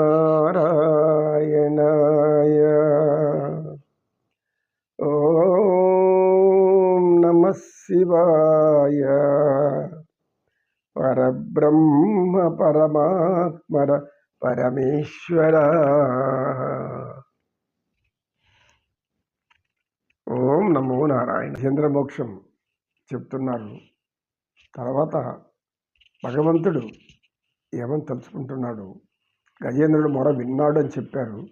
నారాయణాయ ఓం నమ శివాయ పరబ్రహ్మ పరమాత్మర పరమేశ్వర ఓం నమో నారాయణ చంద్రమోక్షం చెప్తున్నారు తర్వాత భగవంతుడు ఏమని తలుచుకుంటున్నాడు? గజేంద్రుడు మొర విన్నాడు అని చెప్పారు.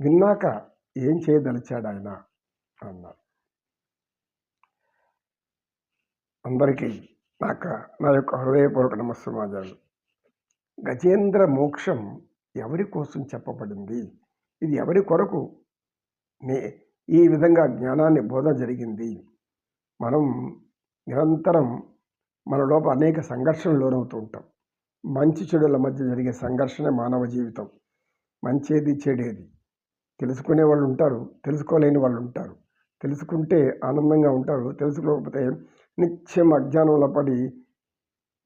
విన్నాక ఏం చేయదలిచాడు ఆయన? అన్నారు అందరికీ నాక నా యొక్క హృదయపూర్వక నమస్సమాజాలు. గజేంద్ర మోక్షం ఎవరి కోసం చెప్పబడింది? ఇది ఎవరి కొరకు నే ఈ విధంగా జ్ఞానాన్ని బోధ జరిగింది? మనం నిరంతరం మన లోపల అనేక సంఘర్షణలు లోనవుతూ ఉంటాం. మంచి చెడుల మధ్య జరిగే సంఘర్షణ మానవ జీవితం. మంచేది చెడేది. తెలుసుకునే వాళ్ళు ఉంటారు తెలుసుకోలేని వాళ్ళు ఉంటారు. తెలుసుకుంటే ఆనందంగా ఉంటారు తెలుసుకోకపోతే నిత్యం అజ్ఞానంలో పడి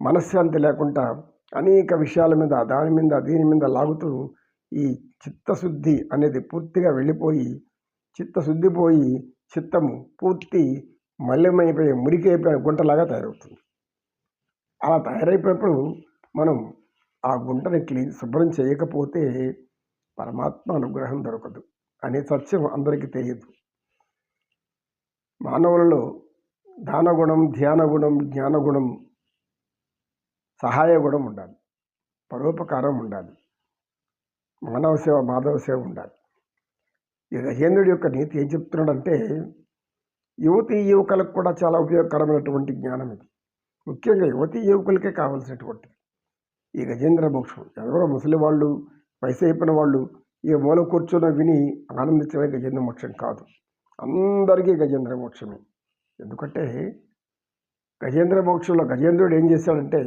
మనశ్శాంతి లేకుండా అనేక విషయాల మీద దాని మీద దీని మీద లాగుతూ ఈ చిత్తశుద్ధి అనేది పూర్తిగా వెళ్ళిపోయి చిత్తశుద్ధి పోయి చిత్తము పూర్తి మల్లెమైపోయి మురికైపోయిన గుంటలాగా తయారవుతుంది. అలా తయారైపోయినప్పుడు మనం ఆ గుంటని క్లీన్ శుభ్రం చేయకపోతే పరమాత్మ అనుగ్రహం దొరకదు అనే సత్యం అందరికీ తెలియదు. మానవులలో దానగుణం ధ్యానగుణం జ్ఞానగుణం సహాయ గుణం ఉండాలి పరోపకారం ఉండాలి మానవ సేవ మాధవ సేవ ఉండాలి. ఈ గజేంద్రుడి యొక్క నీతి ఏం చెప్తున్నాడంటే యువతి యువకులకు కూడా చాలా ఉపయోగకరమైనటువంటి జ్ఞానం ఇది. ముఖ్యంగా యువతి యువకులకే కావాల్సినటువంటిది ఈ గజేంద్ర మోక్షం ఎవరో ముసలి వాళ్ళు వయసు అయిపోయిన వాళ్ళు ఈ మూల కూర్చొని విని ఆనందించడం గజేంద్ర మోక్షం కాదు. అందరికీ గజేంద్ర మోక్షమే. ఎందుకంటే గజేంద్ర మోక్షంలో గజేంద్రుడు ఏం చేశాడంటే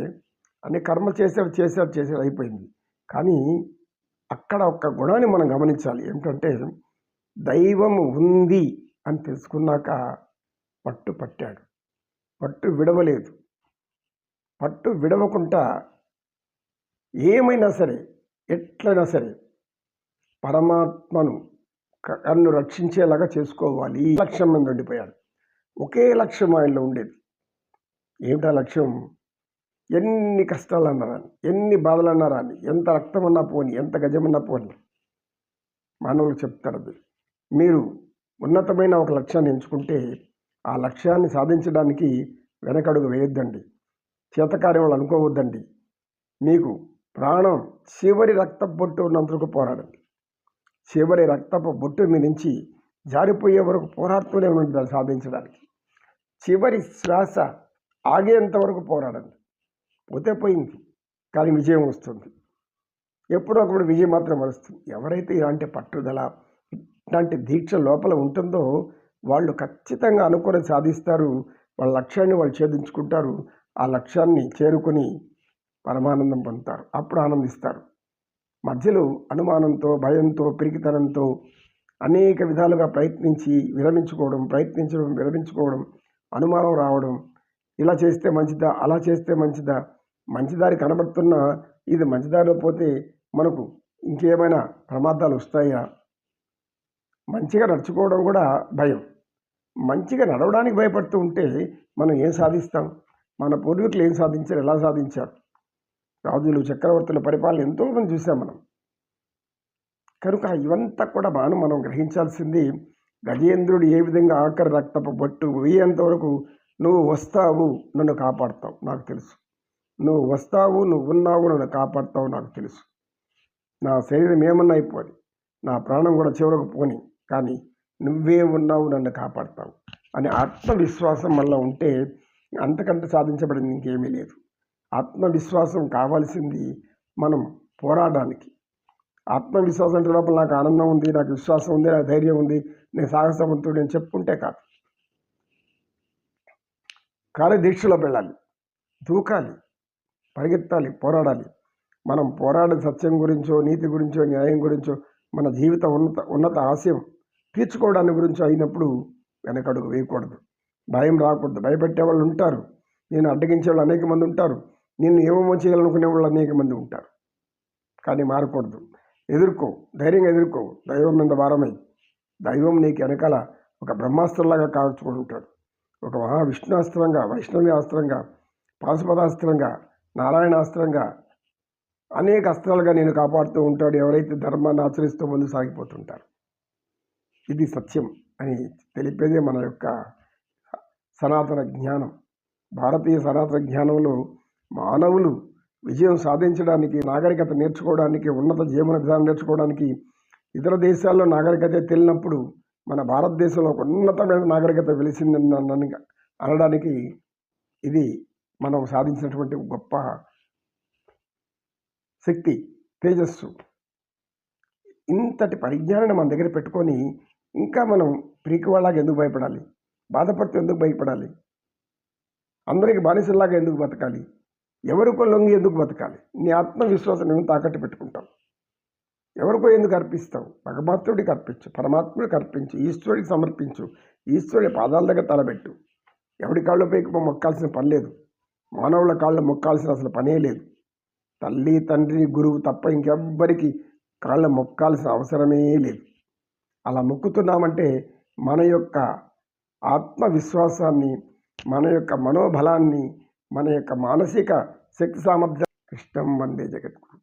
అన్ని కర్మ చేశాడు చేశాడు చేశాడు అయిపోయింది. కానీ అక్కడ ఒక్క గుణాన్ని మనం గమనించాలి. ఏమిటంటే దైవం ఉంది అని తెలుసుకున్నాక పట్టు పట్టాడు. పట్టు విడవలేదు. పట్టు విడవకుండా ఏమైనా సరే ఎట్లయినా సరే పరమాత్మను నన్ను రక్షించేలాగా చేసుకోవాలి. ఈ లక్ష్యం మీద ఉండిపోయాడు. ఒకే లక్ష్యం ఆయనలో ఉండేది. ఏమిటా లక్ష్యం? ఎన్ని కష్టాలు అన్నారని ఎన్ని బాధలు అన్నారని ఎంత రక్తం అన్నా పోని ఎంత గజమన్నా పోని. మానవులు చెప్తారు అది. మీరు ఉన్నతమైన ఒక లక్ష్యాన్ని ఎంచుకుంటే ఆ లక్ష్యాన్ని సాధించడానికి వెనకడుగు వేయొద్దండి. చేతకార్యం అనుకోవద్దండి. మీకు ప్రాణం చివరి రక్త బొట్టు ఉన్నంతకు పోరాడండి చివరి రక్తపు బొట్టు మీ నుంచి జారిపోయే వరకు పోరాడుతూనే ఉండండి దాన్ని సాధించడానికి. చివరి శ్వాస ఆగేంత వరకు పోరాడండి. పోతే పోయింది కానీ విజయం వస్తుంది. ఎప్పుడో ఒకప్పుడు విజయం మాత్రం వస్తుంది. ఎవరైతే ఇలాంటి పట్టుదల ఇలాంటి దీక్ష లోపల ఉంటుందో వాళ్ళు ఖచ్చితంగా అనుకుని సాధిస్తారు. వాళ్ళ లక్ష్యాన్ని వాళ్ళు ఛేదించుకుంటారు. ఆ లక్ష్యాన్ని చేరుకొని పరమానందం పొందుతారు. అప్పుడు ఆనందిస్తారు. మధ్యలో అనుమానంతో భయంతో పిరికితనంతో అనేక విధాలుగా ప్రయత్నించి విరమించుకోవడం ప్రయత్నించడం విరమించుకోవడం అనుమానం రావడం ఇలా చేస్తే మంచిదా అలా చేస్తే మంచిదా మంచిదారి కనబడుతున్నా ఇది మంచిదారిలో పోతే మనకు ఇంకేమైనా ప్రమాదాలు వస్తాయా? మంచిగా నడుచుకోవడం కూడా భయం. మంచిగా నడవడానికి భయపడుతూ ఉంటే మనం ఏం సాధిస్తాం? మన పూర్వీకులు ఏం సాధించారు? ఎలా సాధించారు? రాజులు చక్రవర్తుల పరిపాలన ఎంతోమంది చూసాం మనం. కనుక ఇవంతా కూడా మనం మనం గ్రహించాల్సింది గజేంద్రుడు ఏ విధంగా ఆఖరి రక్తపు బొట్టు వేయేంత వరకు నువ్వు వస్తావు నన్ను కాపాడుతావు నాకు తెలుసు. నువ్వు వస్తావు నువ్వు ఉన్నావు నన్ను కాపాడుతావు నాకు తెలుసు. నా శరీరం ఏమన్నా అయిపోయి నా ప్రాణం కూడా చివరకు పోని. కానీ నువ్వే ఉన్నావు నన్ను కాపాడుతావు అని ఆత్మవిశ్వాసం మళ్ళీ ఉంటే అంతకంటే సాధించబడింది ఇంకేమీ లేదు. ఆత్మవిశ్వాసం కావాల్సింది మనం పోరాడడానికి ఆత్మవిశ్వాసం అంటే లోపల నాకు ఆనందం ఉంది నాకు విశ్వాసం ఉంది నాకు ధైర్యం ఉంది నేను సాహసవంతుడు నేను చెప్పుకుంటే కాదు. కానీ దీక్షలో వెళ్ళాలి దూకాలి పరిగెత్తాలి పోరాడాలి. మనం పోరాడే సత్యం గురించో నీతి గురించో న్యాయం గురించో మన జీవిత ఉన్నత ఉన్నత ఆశయం తీర్చుకోవడాన్ని గురించి అయినప్పుడు వెనకడుగు వేయకూడదు. భయం రాకూడదు. భయపెట్టే వాళ్ళు ఉంటారు. నేను అడ్డగించే వాళ్ళు అనేక మంది ఉంటారు. నిన్ను ఏమేమో చేయాలనుకునే వాళ్ళు అనేక మంది ఉంటారు. కానీ మారకూడదు. ఎదుర్కో ధైర్యంగా ఎదుర్కో. దైవం మీద భారమై. దైవం నీకు వెనకాల ఒక బ్రహ్మాస్త్రంలాగా కాల్చుకొని ఉంటాడు ఒక మహావిష్ణుాస్త్రంగా వైష్ణవి అస్త్రంగా పాశుపదాస్త్రంగా నారాయణాస్త్రంగా అనేక అస్త్రాలుగా నేను కాపాడుతూ ఉంటాడు. ఎవరైతే ధర్మాన్ని ఆచరిస్తూ ముందు సాగిపోతుంటారు. ఇది సత్యం అని తెలిపేదే మన యొక్క సనాతన జ్ఞానం. భారతీయ సనాతన జ్ఞానంలో మానవులు విజయం సాధించడానికి నాగరికత నేర్చుకోవడానికి ఉన్నత జీవన విధానం నేర్చుకోవడానికి ఇతర దేశాల్లో నాగరికత తెలినప్పుడు మన భారతదేశంలో ఒక ఉన్నతమైన నాగరికత వెలిసిందని అనడానికి ఇది మనం సాధించినటువంటి గొప్ప శక్తి తేజస్సు. ఇంతటి పరిజ్ఞానాన్ని మన దగ్గర పెట్టుకొని ఇంకా మనం ప్రీకివాళ్ళగా ఎందుకు భయపడాలి? బాధపడితే ఎందుకు భయపడాలి? అందరికీ బానిసల్లాగా ఎందుకు బతకాలి? ఎవరికో లొంగి ఎందుకు బతకాలి? నీ ఆత్మవిశ్వాసం నువ్వు తాకట్టు పెట్టుకుంటావు. ఎవరికో ఎందుకు అర్పిస్తావు? భగవంతుడికి అర్పించు పరమాత్ముడికి అర్పించు ఈశ్వరుడికి సమర్పించు ఈశ్వరుడి పాదాల దగ్గర తలబెట్టు ఎవడి కాళ్ళపైకి మొక్కాల్సిన పని లేదు. మానవుల కాళ్ళు మొక్కాల్సిన అసలు పనే లేదు. తల్లి తండ్రి గురువు తప్ప ఇంకెవ్వరికి కాళ్ళ మొక్కాల్సిన అవసరమే లేదు. అలా మొక్కుతున్నామంటే మన యొక్క ఆత్మవిశ్వాసాన్ని మన యొక్క మనోబలాన్ని మన యొక్క మానసిక శక్తి సామర్థ్యం కృష్ణం వందే జగద్గురు.